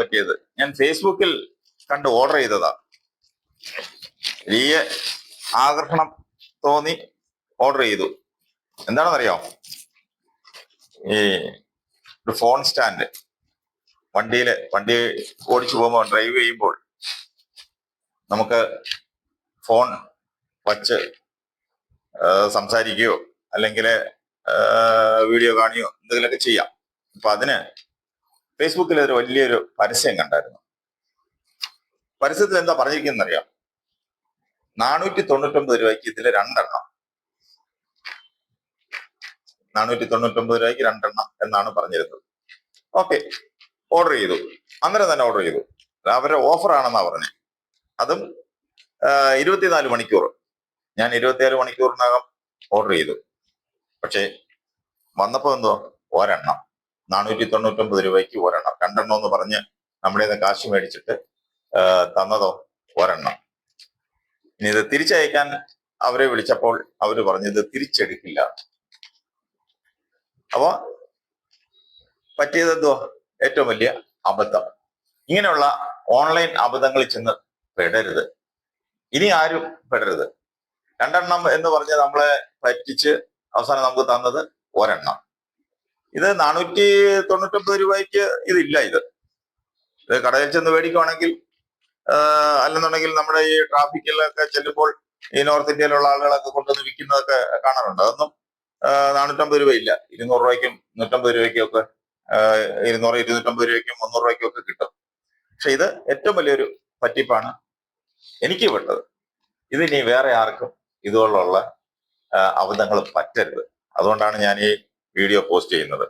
പറ്റിയത്. ഞാൻ ഫേസ്ബുക്കിൽ കണ്ട് ഓർഡർ ചെയ്തതാ. വലിയ ആകർഷണം തോന്നി ഓർഡർ ചെയ്തു. എന്താണെന്നറിയോ? ഈ ഒരു ഫോൺ സ്റ്റാൻഡ് വണ്ടിയിൽ വണ്ടി ഓടിച്ചു പോകുമ്പോൾ ഡ്രൈവ് ചെയ്യുമ്പോൾ നമുക്ക് ഫോൺ വച്ച് സംസാരിക്കുകയോ അല്ലെങ്കിൽ വീഡിയോ കാണുകയോ എന്തെങ്കിലുമൊക്കെ ചെയ്യാം. അപ്പൊ അതിന് ഫേസ്ബുക്കിൽ ഒരു വലിയൊരു പരസ്യം കണ്ടായിരുന്നു. പരസ്യത്തിൽ എന്താ പറഞ്ഞിരിക്കുന്ന അറിയാം നാനൂറ്റി തൊണ്ണൂറ്റൊമ്പത് രൂപയ്ക്ക് ഇതിൽ രണ്ടെണ്ണം. നാനൂറ്റി തൊണ്ണൂറ്റൊമ്പത് രൂപയ്ക്ക് രണ്ടെണ്ണം എന്നാണ് പറഞ്ഞിരുന്നത്. ഓക്കെ ഓർഡർ ചെയ്തു. അന്നേരം തന്നെ ഓർഡർ ചെയ്തു. അവരുടെ ഓഫർ ആണെന്നാ പറഞ്ഞത് അതും ഇരുപത്തിനാല് മണിക്കൂർ. ഞാൻ ഇരുപത്തിനാല് മണിക്കൂറിനകം ഓർഡർ ചെയ്തു. പക്ഷേ വന്നപ്പോ എന്തോ ഒരെണ്ണം. നാനൂറ്റി തൊണ്ണൂറ്റൊമ്പത് രൂപയ്ക്ക് ഒരെണ്ണം. രണ്ടെണ്ണം എന്ന് പറഞ്ഞ് നമ്മുടെ കാശ് മേടിച്ചിട്ട് തന്നതോ ഒരെണ്ണം. ഇനി ഇത് തിരിച്ചയക്കാൻ അവരെ വിളിച്ചപ്പോൾ അവർ പറഞ്ഞത് തിരിച്ചെടുക്കില്ല. അപ്പൊ പറ്റിയത് എന്തോ ഏറ്റവും വലിയ അബദ്ധം. ഇങ്ങനെയുള്ള ഓൺലൈൻ അബദ്ധങ്ങളിൽ ചെന്ന് പെടരുത്. ഇനി ആരും പെടരുത്. രണ്ടെണ്ണം എന്ന് പറഞ്ഞ് നമ്മളെ പറ്റിച്ച് അവസാനം നമുക്ക് തന്നത് ഒരെണ്ണം. ഇത് നാനൂറ്റി തൊണ്ണൂറ്റൊമ്പത് രൂപയ്ക്ക് ഇതില്ല ഇത്. ഇത് കടയിൽ ചെന്ന് മേടിക്കുവാണെങ്കിൽ അല്ലെന്നുണ്ടെങ്കിൽ നമ്മുടെ ഈ ട്രാഫിക്കിലൊക്കെ ചെല്ലുമ്പോൾ ഈ നോർത്ത് ഇന്ത്യയിലുള്ള ആളുകളൊക്കെ കൊണ്ടുവന്ന് വിൽക്കുന്നതൊക്കെ കാണാറുണ്ട്. അതൊന്നും നാനൂറ്റമ്പത് രൂപയില്ല. ഇരുന്നൂറ് രൂപയ്ക്കും നൂറ്റമ്പത് രൂപയ്ക്കും ഒക്കെ ഇരുന്നൂറ് ഇരുന്നൂറ്റമ്പത് രൂപയ്ക്കും മുന്നൂറ് രൂപയ്ക്കും ഒക്കെ കിട്ടും. പക്ഷെ ഇത് ഏറ്റവും വലിയൊരു പറ്റിപ്പാണ് എനിക്ക് വിട്ടത് ഇതിനി വേറെ ആർക്കും ഇതുപോലുള്ള അബദ്ധങ്ങൾ പറ്റരുത്. അതുകൊണ്ടാണ് ഞാൻ ഈ വീഡിയോ പോസ്റ്റ് ചെയ്യുന്നത്.